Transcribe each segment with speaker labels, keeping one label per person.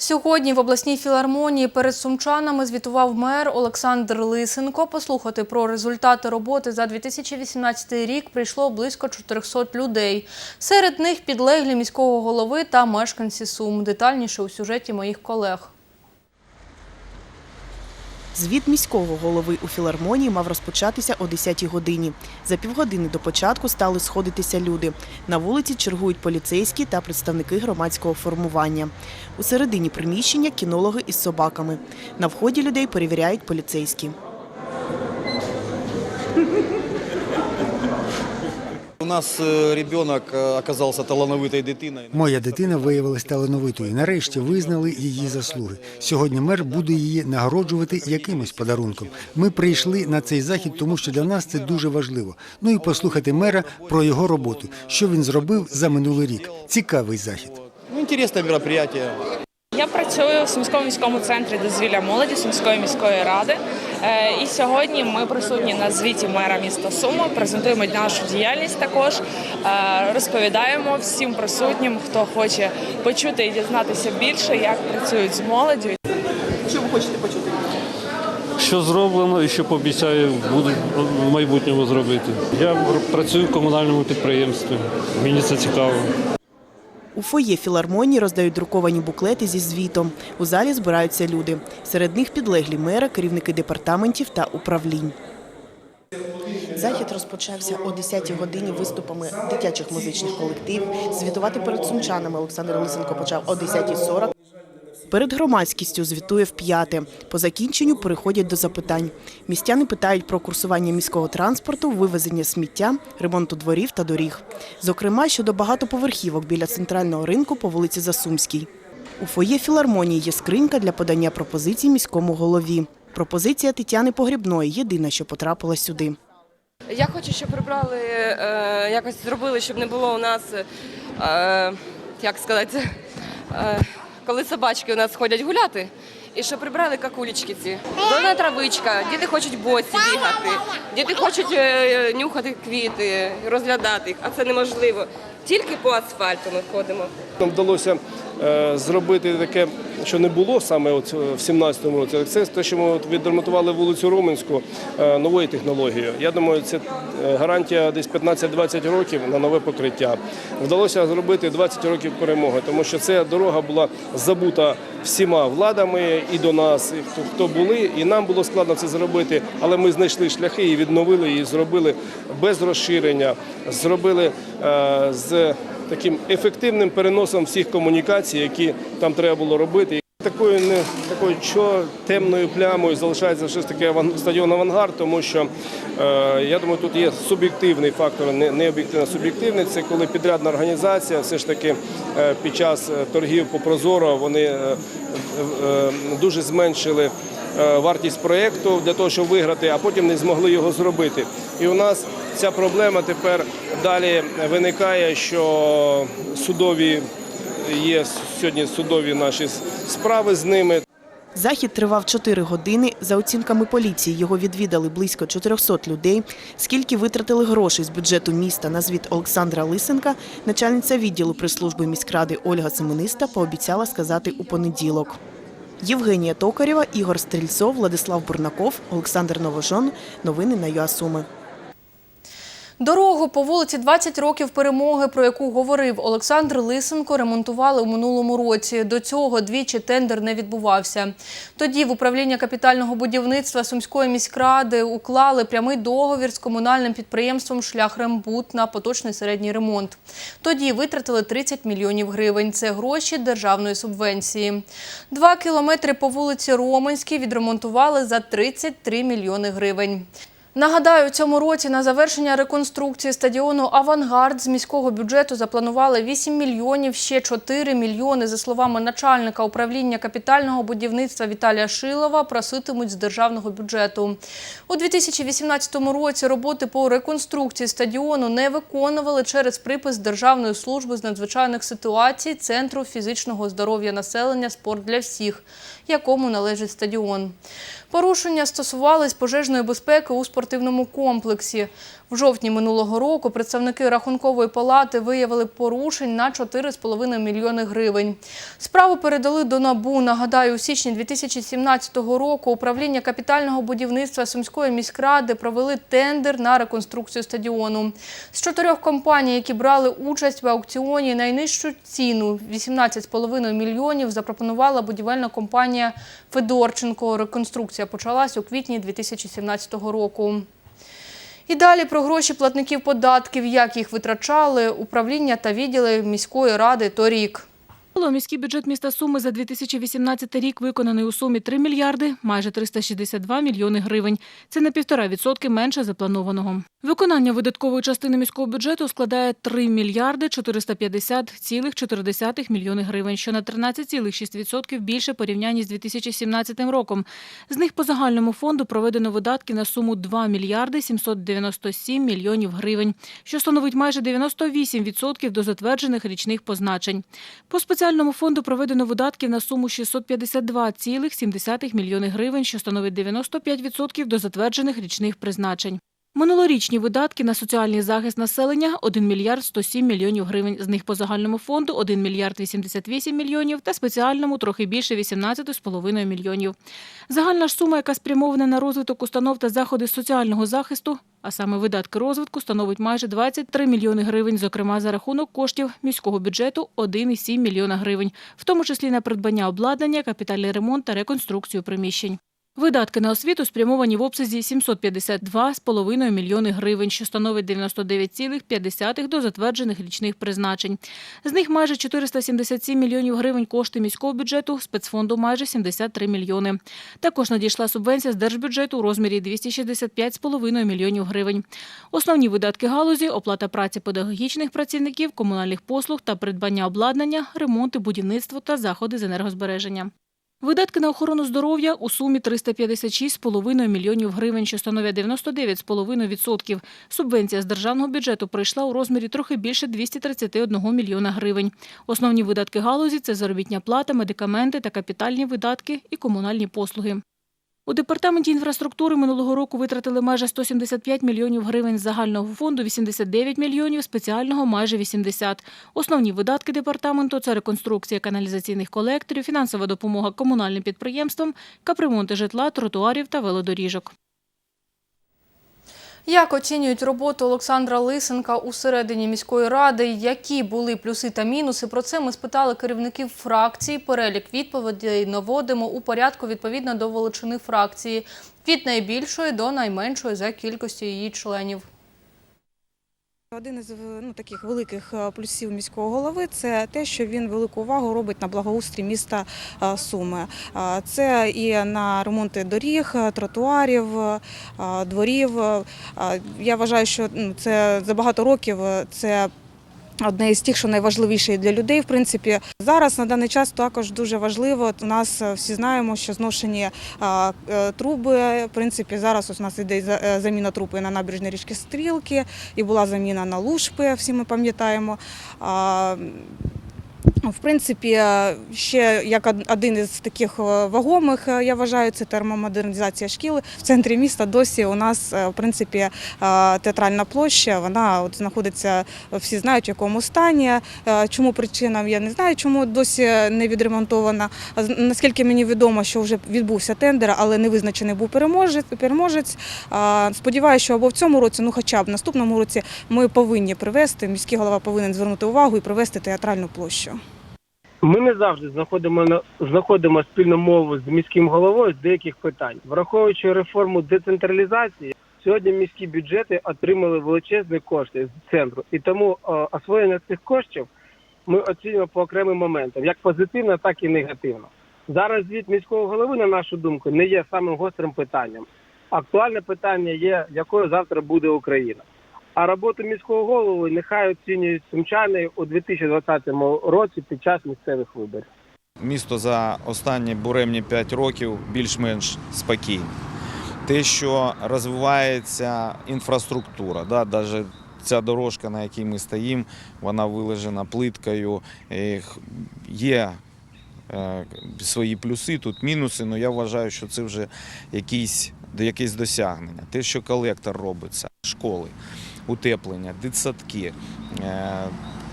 Speaker 1: Сьогодні в обласній філармонії перед сумчанами звітував мер Олександр Лисенко. Послухати про результати роботи за 2018 рік прийшло близько 400 людей. Серед них підлеглі міського голови та мешканці Сум. Детальніше у сюжеті моїх колег.
Speaker 2: Звіт міського голови у філармонії мав розпочатися о 10-й годині. За півгодини до початку стали сходитися люди. На вулиці чергують поліцейські та представники громадського формування. У середині приміщення кінологи із собаками. На вході людей перевіряють поліцейські.
Speaker 3: Нас э, ребенок э, оказался талановитой дитиною.
Speaker 4: Моя дитина виявилась талановитою. Нарешті визнали її заслуги. Сьогодні мер буде її нагороджувати якимось подарунком. Ми прийшли на цей захід, тому що для нас це дуже важливо. Ну і послухати мера про його роботу, що він зробив за минулий рік. Цікавий захід.
Speaker 3: Ну, интересное мероприятие.
Speaker 5: Я працюю в Сумському міському центрі дозвілля молоді Сумської міської ради. Е, І сьогодні ми присутні на звіті мера міста Суми, презентуємо нашу діяльність також, е, розповідаємо всім присутнім, хто хоче почути і дізнатися більше, як працюють з молоддю.
Speaker 2: Що ви хочете почути?
Speaker 6: що зроблено і що пообіцяю будуть в майбутньому зробити. Я працюю в комунальному підприємстві. Мені це цікаво.
Speaker 2: У фоє філармонії роздають друковані буклети зі звітом. У залі збираються люди. Серед них підлеглі мера, керівники департаментів та управлінь. Захід розпочався о 10-й годині виступами дитячих музичних колективів. Звітувати перед сумчанами Олександр Лисенко почав о 10.40. Перед громадськістю звітує в п'яте. По закінченню переходять до запитань. Містяни питають про курсування міського транспорту, вивезення сміття, ремонту дворів та доріг. Зокрема, щодо багатоповерхівок біля центрального ринку по вулиці Засумській. У фоє філармонії є скринька для подання пропозицій міському голові. Пропозиція Тетяни Погрібної єдина, що потрапила сюди.
Speaker 7: Я хочу, щоб прибрали, е, якось зробили, щоб не було у нас, е, як сказати, е, коли собачки у нас ходять гуляти, і щоб прибрали какулечки ці. Зелена травичка, діти хочуть боці бігати, діти хочуть е, нюхати квіти, розглядати їх, а це неможливо. Тільки по асфальту ми ходимо.
Speaker 8: Нам вдалося е, зробити таке, що не було саме от в 17-му році. Це те, що ми от відремонтували вулицю Роменську е, новою технологією. Я думаю, це е, гарантія десь 15-20 років на нове покриття. Вдалося зробити 20 років перемоги, тому що ця дорога була забута всіма владами і до нас, і хто, були, і нам було складно це зробити, але ми знайшли шляхи і відновили її, зробили без розширення, зробили е, з таким ефективним переносом всіх комунікацій, які там треба було робити. Такою не такою чо темною плямою залишається ж таки стадіон Авангард, тому що е, я думаю, тут є суб'єктивний фактор, не, не об'єктивно суб'єктивний. Це коли підрядна організація все ж таки е, під час е, торгів по Прозоро вони е, е, дуже зменшили е, вартість проєкту для того, щоб виграти, а потім не змогли його зробити. І у нас ця проблема тепер далі виникає, що судові є сьогодні судові наші справи з ними.
Speaker 2: Захід тривав 4 години. За оцінками поліції, його відвідали близько 400 людей. Скільки витратили грошей з бюджету міста на звіт Олександра Лисенка, начальниця відділу прес-служби міськради Ольга Семениста пообіцяла сказати у понеділок. Євгенія Токарєва, Ігор Стрільцов, Владислав Бурнаков, Олександр Новожон. Новини на ЮАСуми.
Speaker 1: Дорогу по вулиці 20 років перемоги, про яку говорив Олександр Лисенко, ремонтували у минулому році. До цього двічі тендер не відбувався. Тоді в управління капітального будівництва Сумської міськради уклали прямий договір з комунальним підприємством Шлях Рембут на поточний середній ремонт. Тоді витратили 30 мільйонів гривень. Це гроші державної субвенції. Два кілометри по вулиці Романській відремонтували за 33 мільйони гривень. Нагадаю, цьому році на завершення реконструкції стадіону Авангард з міського бюджету запланували 8 мільйонів, ще 4 мільйони, за словами начальника управління капітального будівництва Віталія Шилова, проситимуть з державного бюджету. У 2018 році роботи по реконструкції стадіону не виконували через припис Державної служби з надзвичайних ситуацій Центру фізичного здоров'я населення Спорт для всіх, якому належить стадіон. Порушення стосувались пожежної безпеки у спортивному комплексі. В жовтні минулого року представники рахункової палати виявили порушень на 4,5 мільйони гривень. Справу передали до НАБУ. Нагадаю, у січні 2017 року управління капітального будівництва Сумської міськради провели тендер на реконструкцію стадіону. З чотирьох компаній, які брали участь в аукціоні, найнижчу ціну 18,5 мільйонів запропонувала будівельна компанія Федорченко. Реконструкція почалась у квітні 2017 року. І далі про гроші платників податків, як їх витрачали управління та відділи міської ради торік.
Speaker 9: Міський бюджет міста Суми за 2018 рік виконаний у сумі 3 мільярди, майже 362 мільйони гривень. Це на півтора відсотки менше запланованого. Виконання видаткової частини міського бюджету складає 3 мільярди 450,4 мільйони гривень, що на 13,6% більше порівнянні з 2017 роком. З них по загальному фонду проведено видатки на суму 2 мільярди 797 мільйонів гривень, що становить майже 98% до затверджених річних позначень. По спеціальному фонду проведено видатків на суму 652,7 мільйони гривень, що становить 95% до затверджених річних призначень. Минулорічні видатки на соціальний захист населення – 1 мільярд 107 мільйонів гривень. З них по загальному фонду – 1 мільярд 88 мільйонів та спеціальному трохи більше 18,5 мільйонів. Загальна ж сума, яка спрямована на розвиток установ та заходи соціального захисту, а саме видатки розвитку, становить майже 23 мільйони гривень, зокрема за рахунок коштів міського бюджету 1,7 мільйона гривень, в тому числі на придбання обладнання, капітальний ремонт та реконструкцію приміщень. Видатки на освіту спрямовані в обсязі 752,5 мільйони гривень, що становить 99,5 до затверджених річних призначень. З них майже 477 мільйонів гривень кошти міського бюджету, спецфонду майже 73 мільйони. Також надійшла субвенція з держбюджету у розмірі 265,5 мільйонів гривень. Основні видатки галузі – оплата праці педагогічних працівників, комунальних послуг та придбання обладнання, ремонти, будівництво та заходи з енергозбереження. Видатки на охорону здоров'я у сумі 356,5 мільйонів гривень, що становлять 99,5%. Субвенція з державного бюджету прийшла у розмірі трохи більше 231 мільйона гривень. Основні видатки галузі – це заробітня плата, медикаменти та капітальні видатки і комунальні послуги. У департаменті інфраструктури минулого року витратили майже 175 мільйонів гривень з загального фонду, 89 мільйонів, спеціального – майже 80. Основні видатки департаменту – це реконструкція каналізаційних колекторів, фінансова допомога комунальним підприємствам, капремонти житла, тротуарів та велодоріжок.
Speaker 1: Як оцінюють роботу Олександра Лисенка у середині міської ради? Які були плюси та мінуси? Про це ми спитали керівників фракцій. Перелік відповідей наводимо у порядку відповідно до величини фракції від найбільшої до найменшої за кількістю її членів.
Speaker 10: Один із ну, таких великих е, плюсів міського голови це те, що він велику увагу робить на благоустрій міста е, Суми. Е, Це і на ремонти доріг, е, тротуарів, е, дворів. Е, Я вважаю, що ну, це за багато років е, це. Одне із тих, що найважливіше для людей, в принципі, зараз на даний час також дуже важливо. У нас е, всі знаємо, що зношені е, труби. В принципі, зараз у нас йде за- е, заміна труби на набережні річки Стрілки, і була заміна на лушпи, всі ми пам'ятаємо. А, В принципі, е, ще як один із таких е, вагомих, е, я вважаю, це термомодернізація шкіл. В центрі міста досі у нас, в принципі, театральна площа. Вона от знаходиться, всі знають, в якому стані. Чому причина, я не знаю, чому досі не відремонтована. Наскільки мені відомо, що вже відбувся тендер, але не визначений був переможець. переможець. Сподіваюся, що або в цьому році, ну хоча б в наступному році, ми повинні привести. Міський голова повинен звернути увагу і привести театральну площу.
Speaker 11: Ми не завжди знаходимо на- знаходимо спільну мову з міським головою з деяких питань, враховуючи реформу децентралізації. Сьогодні міські бюджети отримали величезні кошти з центру, і тому е, освоєння цих коштів ми оцінюємо по окремим моментам, як позитивно, так і негативно. Зараз звіт міського голови, на нашу думку, не є самим гострим питанням. Актуальне питання є, якою завтра буде Україна. А роботу міського голови нехай оцінюють сумчани у 2020 році під час місцевих виборів.
Speaker 3: Місто за останні буремні 5 років більш-менш спокійне. Те, що розвивається інфраструктура, да, навіть ця дорожка, на якій ми стоїмо, вона вилежена плиткою. Є е, свої плюси, тут мінуси, але я вважаю, що це вже якісь, якесь досягнення. Те, що колектор робиться, школи. Утеплення, дитсадки. Е,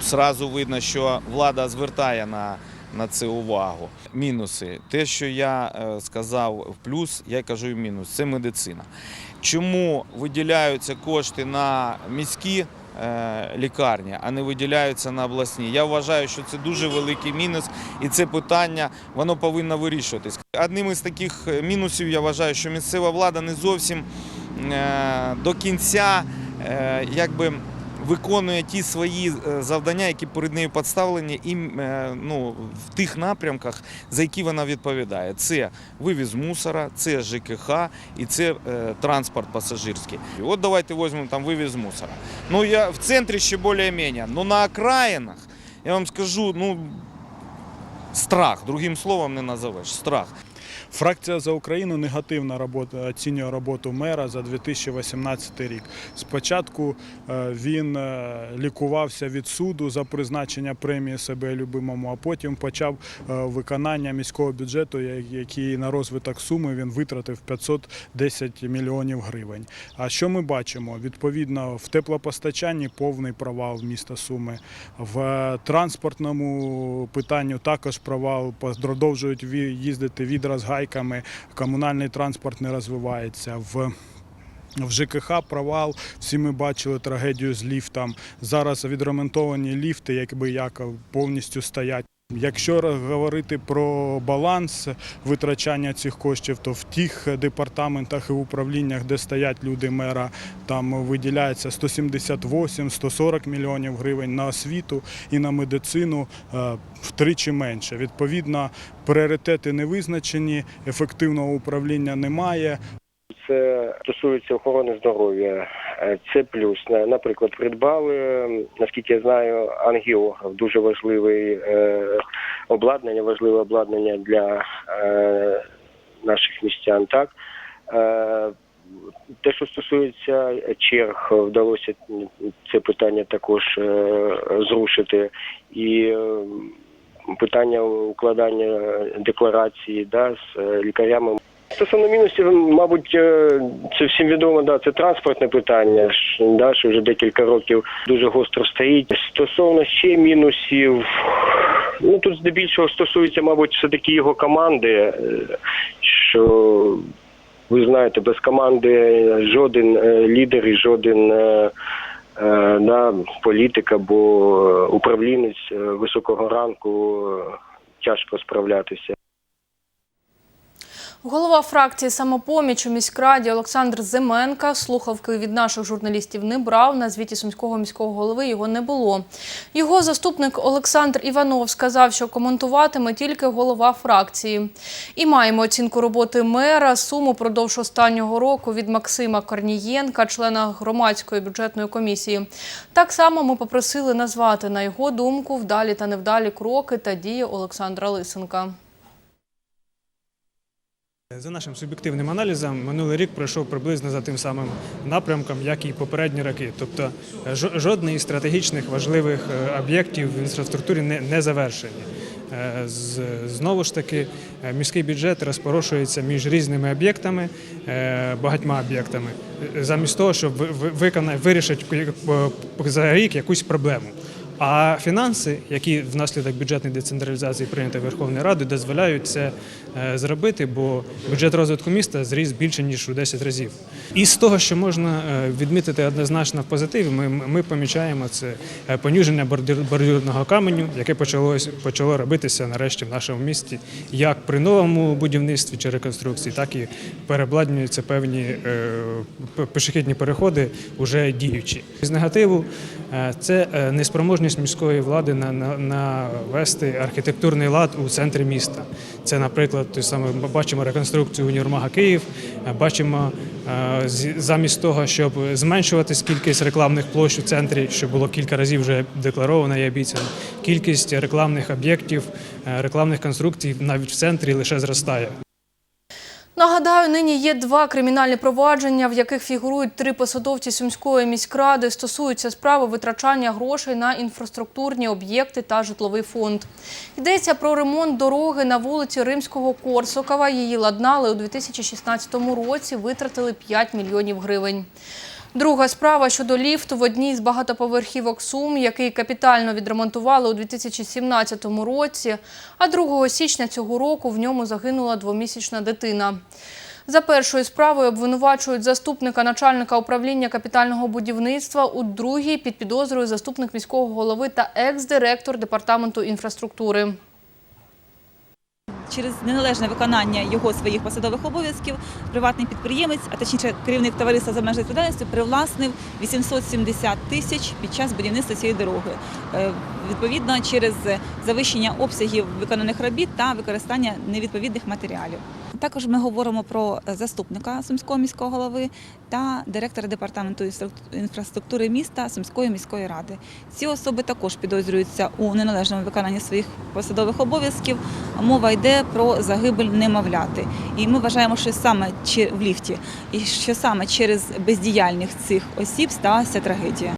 Speaker 3: Сразу видно, що влада звертає на, на це увагу. Мінуси. Те, що я е, сказав в плюс, я кажу і мінус. Це медицина. Чому виділяються кошти на міські е, лікарні, а не виділяються на обласні? Я вважаю, що це дуже великий мінус, і це питання воно повинно вирішуватись. Одним із таких мінусів я вважаю, що місцева влада не зовсім до кінця якби. Виконує ті свої е, завдання, які перед нею підставлені, і е, ну, в тих напрямках, за які вона відповідає. Це вивіз мусора, це ЖКХ і це е, транспорт пасажирський. От давайте візьмемо там вивіз мусора. Ну я в центрі ще більш-менш, ну на окраїнах, я вам скажу, ну страх, другим словом не назовеш, страх.
Speaker 12: Фракція за Україну негативно робота, оцінює роботу мера за 2018 рік. Спочатку е, він е, лікувався від суду за призначення премії себе любимому, а потім почав е, виконання міського бюджету, який на розвиток суми він витратив 510 мільйонів гривень. А що ми бачимо? Відповідно, в теплопостачанні повний провал міста Суми, в транспортному питанню також провал. Продовжують їздити відра з гайками, комунальний транспорт не розвивається. В в ЖКХ провал. Всі ми бачили трагедію з ліфтом. Зараз відремонтовані ліфти, якби як повністю стоять. Якщо говорити про баланс витрачання цих коштів, то в тих департаментах і управліннях, де стоять люди мера, там виділяється 178-140 мільйонів гривень на освіту і на медицину е, втричі менше. Відповідно, пріоритети не визначені, ефективного управління немає.
Speaker 11: Це стосується охорони здоров'я. Е, Це плюс. Наприклад, придбали, наскільки я знаю, ангіограф дуже важливий е, обладнання, важливе обладнання для е, наших містян. Так те, що стосується черг, вдалося це питання також зрушити. І питання укладання декларації да, з лікарями. Стосовно мінусів, мабуть, е, це всім відомо, да, це транспортне питання, да, що вже декілька років дуже гостро стоїть. Стосовно ще мінусів, ну тут здебільшого стосується, мабуть, все-таки його команди, е, що ви знаєте, без команди жоден е, лідер і жоден да, політик або управлінець високого ранку тяжко справлятися.
Speaker 1: Голова фракції «Самопоміч» у міськраді Олександр Зименка слухавки від наших журналістів не брав. На звіті сумського міського голови його не було. Його заступник Олександр Іванов сказав, що коментуватиме тільки голова фракції. І маємо оцінку роботи мера Суму продовж останнього року від Максима Корнієнка, члена громадської бюджетної комісії. Так само ми попросили назвати, на його думку, вдалі та невдалі кроки та дії Олександра Лисенка.
Speaker 13: За нашим суб'єктивним аналізом, минулий рік пройшов приблизно за тим самим напрямком, як і попередні роки. Тобто е, жо- жодний із стратегічних важливих е, об'єктів в інфраструктурі не, не завершені. Е, Знову ж таки, міський бюджет розпорошується між різними об'єктами, багатьма об'єктами, замість того, щоб ви- ви- виконати, вирішити за рік якусь проблему. А фінанси, які внаслідок бюджетної децентралізації прийняті Верховною Радою, дозволяють це е, зробити, бо бюджет розвитку міста зріс більше ніж у 10 разів. І з того, що можна е, відмітити однозначно в позитиві, ми, ми помічаємо це е, пониження бордюрного каменю, яке почалось почало робитися нарешті в нашому місті, як при новому будівництві чи реконструкції, так і переобладнюються певні пішохідні переходи, вже діючі. З негативу це е, неспроможність міської влади на, навести архітектурний лад у центрі міста. Це, наприклад, той саме бачимо реконструкцію універмага Київ, е, бачимо е, замість того, щоб зменшувати кількість рекламних площ у центрі, що було кілька разів вже декларовано і обіцяно, кількість рекламних об'єктів, е, рекламних конструкцій навіть в центрі лише зростає.
Speaker 1: Нагадаю, нині є два кримінальні провадження, в яких фігурують три посадовці Сумської міськради. Стосуються справи витрачання грошей на інфраструктурні об'єкти та житловий фонд. Йдеться про ремонт дороги на вулиці Римського Корсокова. Її ладнали у 2016 році, витратили 5 мільйонів гривень. Друга справа щодо ліфту в одній з багатоповерхівок Сум, який капітально відремонтували у 2017 році, а 2 січня цього року в ньому загинула двомісячна дитина. За першою справою обвинувачують заступника начальника управління капітального будівництва, у другій під підозрою заступник міського голови та екс-директор департаменту інфраструктури.
Speaker 14: Через неналежне виконання його своїх посадових обов'язків приватний підприємець, а точніше керівник товариства за межі відповідальністю, привласнив 870 тисяч під час будівництва цієї дороги. Відповідно, через завищення обсягів виконаних робіт та використання невідповідних матеріалів. Також ми говоримо про заступника Сумського міського голови та директора департаменту інфраструктури міста Сумської міської ради. Ці особи також підозрюються у неналежному виконанні своїх посадових обов'язків. Мова йде про загибель немовляти. І ми вважаємо, що саме в ліфті, і що саме через бездіяльність цих осіб сталася трагедія.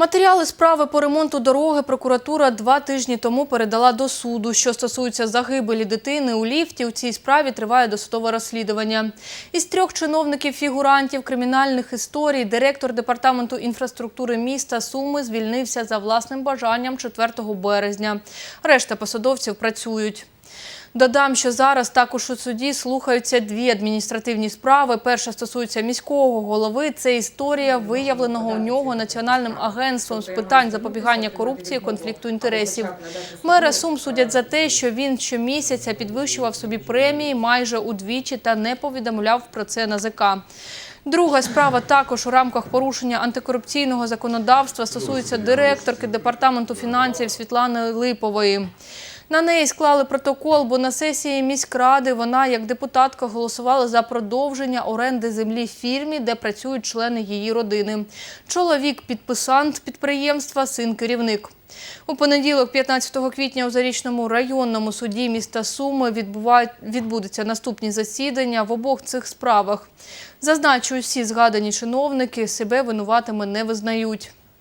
Speaker 1: Матеріали справи по ремонту дороги прокуратура два тижні тому передала до суду. Що стосується загибелі дитини у ліфті, у цій справі триває досудове розслідування. Із трьох чиновників-фігурантів кримінальних історій директор департаменту інфраструктури міста Суми звільнився за власним бажанням 4 березня. Решта посадовців працюють. Додам, що зараз також у суді слухаються дві адміністративні справи. Перша стосується міського голови. Це історія виявленого у нього Національним агентством з питань запобігання корупції, конфлікту інтересів. Мера Сум судять за те, що він щомісяця підвищував собі премії майже удвічі та не повідомляв про це НАЗК. Друга справа також у рамках порушення антикорупційного законодавства стосується директорки департаменту фінансів Світлани Липової. На неї склали протокол, бо на сесії міськради вона, як депутатка, голосувала за продовження оренди землі фірмі, де працюють члени її родини. Чоловік підписант підприємства, син керівник. У понеділок, 15 квітня, у Зарічному районному суді міста Суми відбудуться наступні засідання в обох цих справах. Зазначу, всі згадані чиновники себе винуватими не визнають.